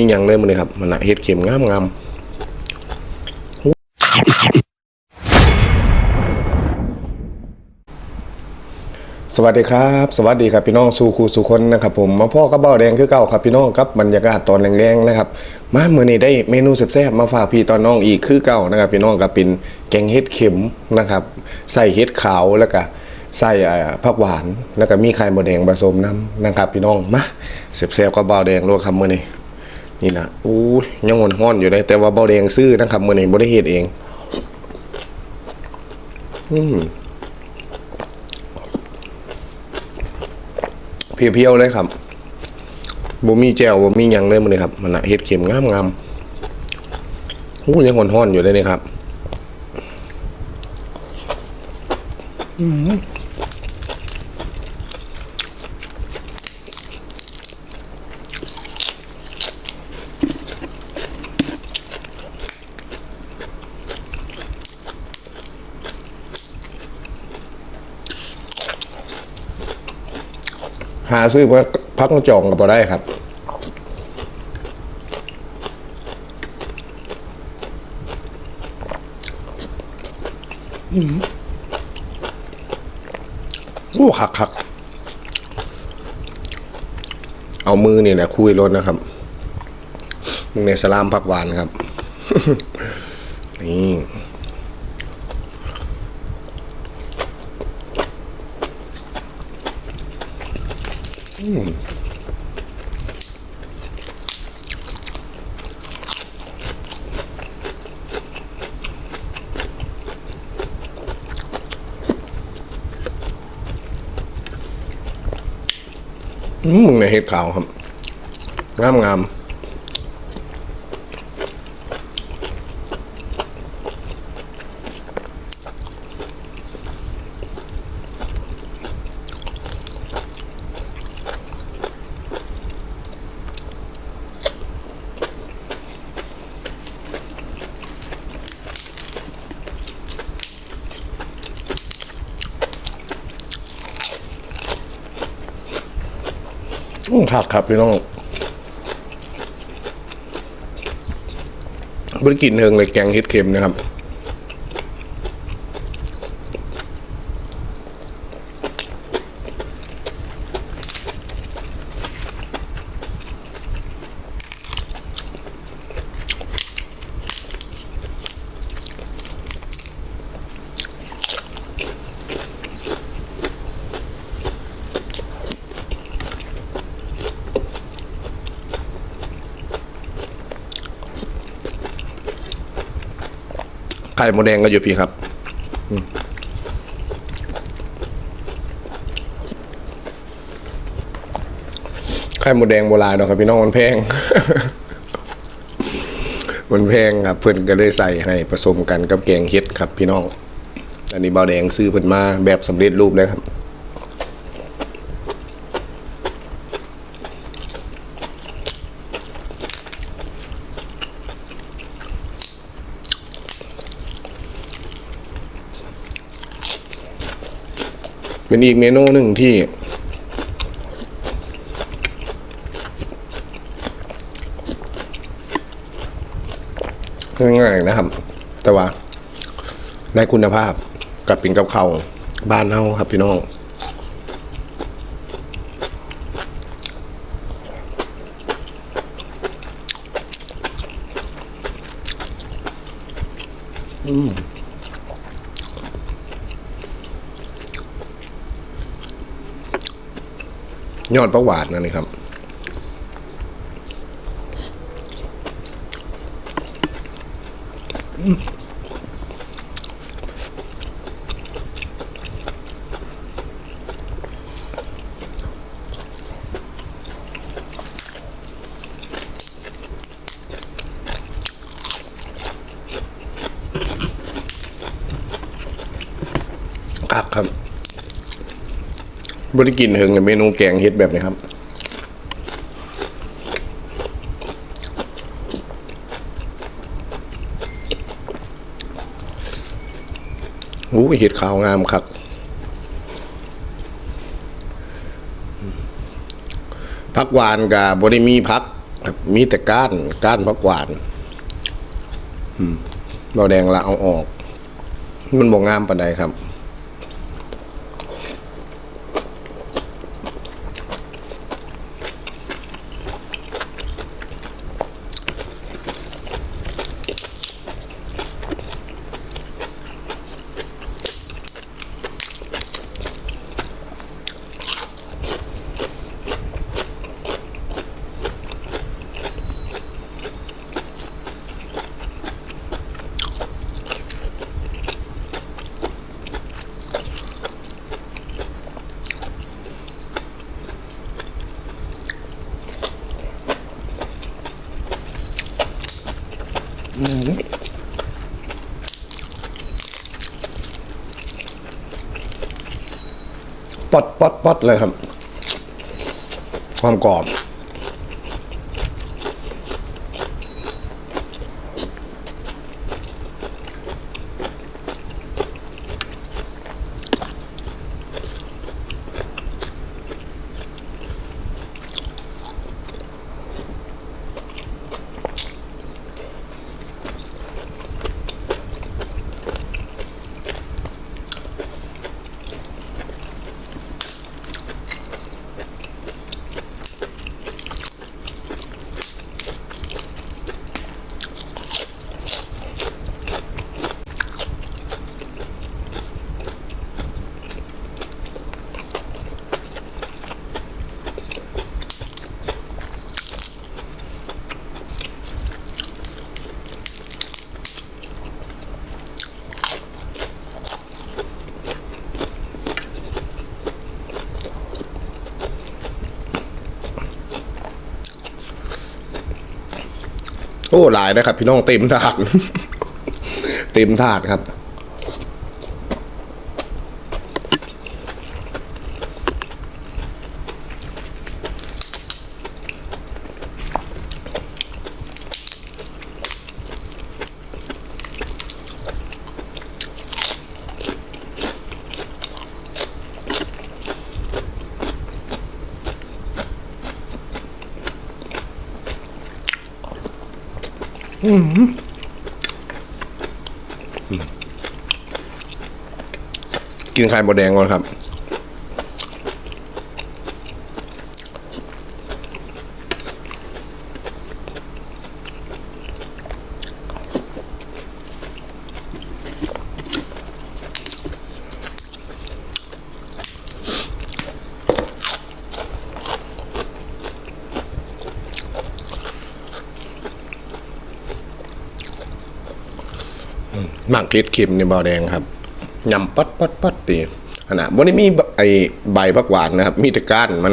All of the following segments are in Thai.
มีหยังเลยมันเลยครับมันน่ะเฮ็ดเข็มงามงามสวัสดีครับ สวัสดีครับพี่น้องสู่ครูสู่คนนะครับผมมาพ่อกับเบ้าแดงคือเก่าครับพี่น้องครับบรรยากาศตอนแรงๆนะครับมาเมื่อนี้ได้เมนูแซ่บๆมาฝากพี่ตอนน้องอีกคือเก่านะครับ พี่น้องก็เป็นแกงเห็ดเข็มนะครับ ใส่เห็ดขาวแล้วก็ใส่ผักหวานแล้วก็มีไข่มดแดงผสมน้ำนะครับ พี่น้องมาแซ่บๆกับเบ้าแดงด้วยครับมื่อนี้ นี่นะอู้ยังหอนห้อนอยู่เลยแต่ว่าเบาแดงซื้อนะครับมื่อนี้บ่ได้เฮ็ดเอง อืมเพียวๆเลยครับบ่มีแจ่วบ่มียังเลยมื้อนี้ครับมันนะเฮ็ดเข็มงามๆอู้ยังหอนห้อนอยู่เลยนี่ครับ หาซื้อพักพักจองก็บ่ได้ครับโอ้คักคักเอามือนี่แหละคุยรถนะครับมึงในสลามผักหวานครับ นี่ อืมมึงในเห็ดขาวครับ งามงาม ผักครับพี่น้องบริกินเฮงเลยแกงเห็ดเค็มนะครับ ไข่มดแดงก็อยู่พี่ครับไข่มดแดงโบราณเนาะครับพี่น้องมันแพง มันแพงครับ เพื่อนก็ได้ใส่ให้ผสมกันกับแกงเฮ็ดครับ พี่น้อง อันนี้เบาแดงซื้อเพิ่นมาแบบสำเร็จรูปเลยครับ เป็นอีกเมนูหนึ่งที่ ง่ายๆนะครับ แต่ว่าได้คุณภาพกับเป็นกับเขาบ้านเฮาครับพี่น้องอืม ยอดประหวาดนั่นเลยครับ ครับครับ บริกินเฮิงเมนูแกงเฮ็ดแบบนี้ครับอู้เห็ดขาวงามครับพักหวานกับบริมีพักครับมีแต่ก้านก้านพักหวานเบาแดงละเอาออก มันบ่งามปานใดครับ ปอดปอดปอดเลยครับ ความกรอบ หลายนะครับ พี่น้องเต็มถาด เต็มถาดครับ กินไข่มดแดงก่อนครับ หมักพริษเค็มในเบาแดงครับยำปัดปัดปัดตีขนาดบนนี้มีไอใบผักหวานนะครับ มีแต่ก้านมัน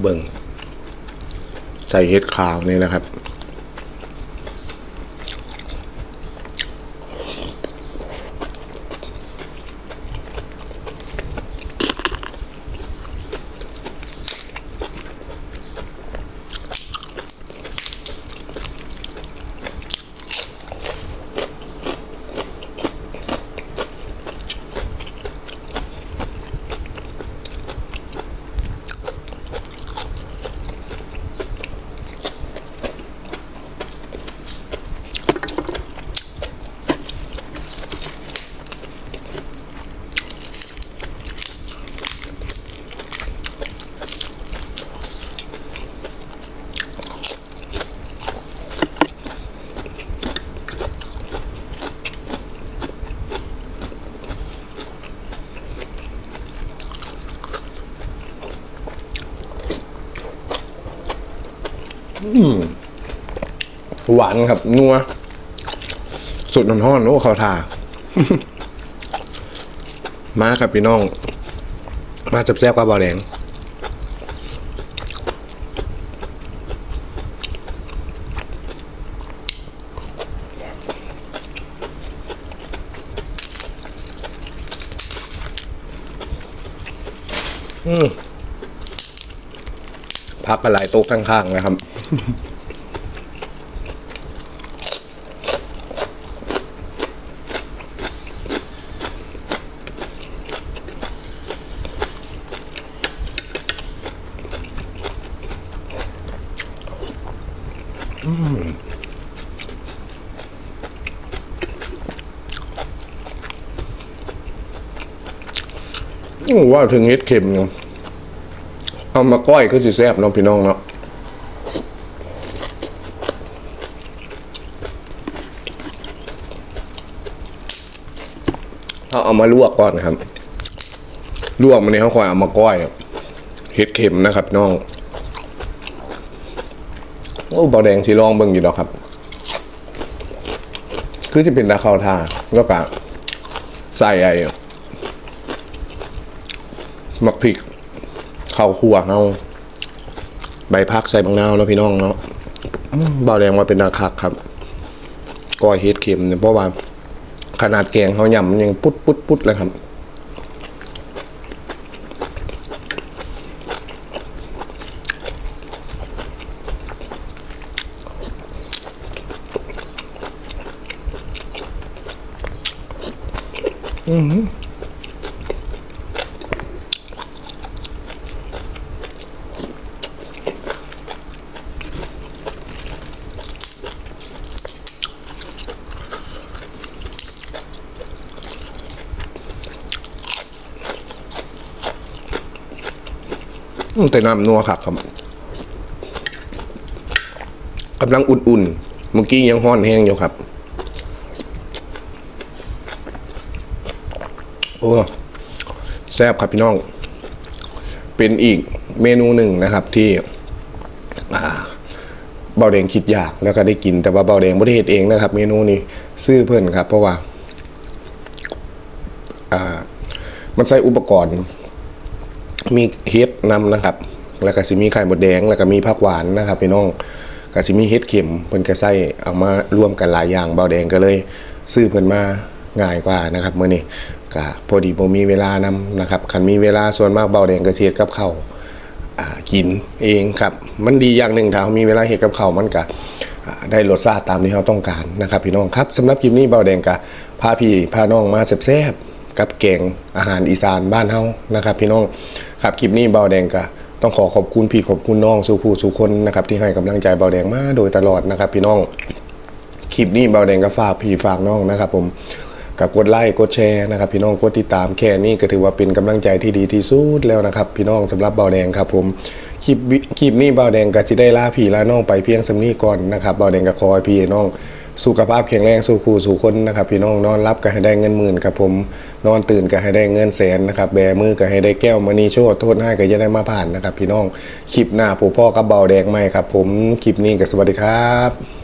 เบิ่งใส่เห็ดขาวนี่นะครับ วานครับ นัว สุดนอนห้อนโอ้เขาทา มาครับพี่น้อง มาจับแซ่บกับบาแดงพักกัหลายโต๊ะข้างๆนะครับ ว่าถึงเฮ็ดเข็มเนาะเอามาก้อยก็สิแซ่บเนาะพี่น้องเนาะเอาเอามาลวกก่อนนะครับ ลวกมันนี่เขาคอยเอามาก้อยเฮ็ดเข็มนะครับน้องโอ้เบาแดงสีลองเบิ่งอยู่ดอกครับ คือจะเป็นตาเข้าท่าแล้วก็ใส่ไอ้ มักพริกข้าวคั่วเฮาใบพักใส่บางนาวแล้วพี่น้องเนาะอืมเบาแดงมาเป็นนาคักครับก้อยเฮ็ดเค็มเนี่ยเพราะว่าขนาดแกงเขาย่ำมันยังปุดปุดปุดเลยครับ อืม แต่น้ำนัวครับครับกำลังอุ่นๆ เมื่อกี้ยังห้อนแห้งอยู่ครับ โอ้แซ่บครับพี่น้อง เป็นอีกเมนูหนึ่งนะครับที่เบาแดงคิดอยากแล้วก็ได้กินแต่ว่าเบาแดงไม่ได้เฮ็ดเองนะครับ เมนูนี้ซื้อเพื่อนครับ เพราะว่า มันใส่อุปกรณ์ มีเฮ็ดนำนะครับ แล้วก็สิมีไข่หมดแดง แล้วก็มีผักหวานนะครับพี่น้องก็สิมีเฮ็ดเข็มเพิ่นก็ใส่เอามารวมกันหลายอย่างเบาแดงก็เลย ซื้อเพิ่นมาง่ายกว่านะครับมื้อนี้ก็พอดีบ่มีเวลานำนะครับคันมีเวลาส่วนมากเบาแดงก็เฮ็ดกับข้าวอ่ากินเองครับ มันดีอย่างหนึ่งถ้ามีเวลาเฮ็ดกับข้าวมันก็ได้รสชาติตามที่เราต้องการนะครับพี่น้องครับสำหรับคลิปนี้เบาแดงก็พาพี่พาน้องมาแซ่บๆ กับแกงอาหารอีสานบ้านเฮานะครับ พี่น้องครับคลิปนี้เบาแดงก็ต้องขอขอบคุณพี่ขอบคุณน้องสู่ผู้สู่คนนะครับที่ให้กำลังใจเบาแดงมาโดยตลอดนะครับ พี่น้องคลิปนี้เบาแดงก็ฝากพี่ฝากน้องนะครับ ผมกับกดไลค์กดแชร์นะครับ พี่น้องกดติดตามแค่นี้ก็ถือว่าเป็นกำลังใจที่ดีที่สุดแล้วนะครับ พี่น้องสำหรับเบาแดงครับ ผมคลิปวิคลิปนี้เบาแดงก็สิได้ล่าพี่ลาน้องไปเพียงสำนี้ก่อนนะครับเบาแดงก็ขอให้พี่น้อง สุขภาพแข็งแรงสู่ครูสู่คนนะครับ พี่น้องนอนรับก็ให้ได้เงินหมื่นครับผมนอนตื่นก็ให้ได้เงินแสนนะครับแบมือก็ให้ได้แก้วมณีโชดโทษให้ก็จะได้มาผ่านนะครับ พี่น้องคลิปหน้าผู้พ่อกับเบาแดงไหมครับ ผมคลิปนี้ก็สวัสดีครับ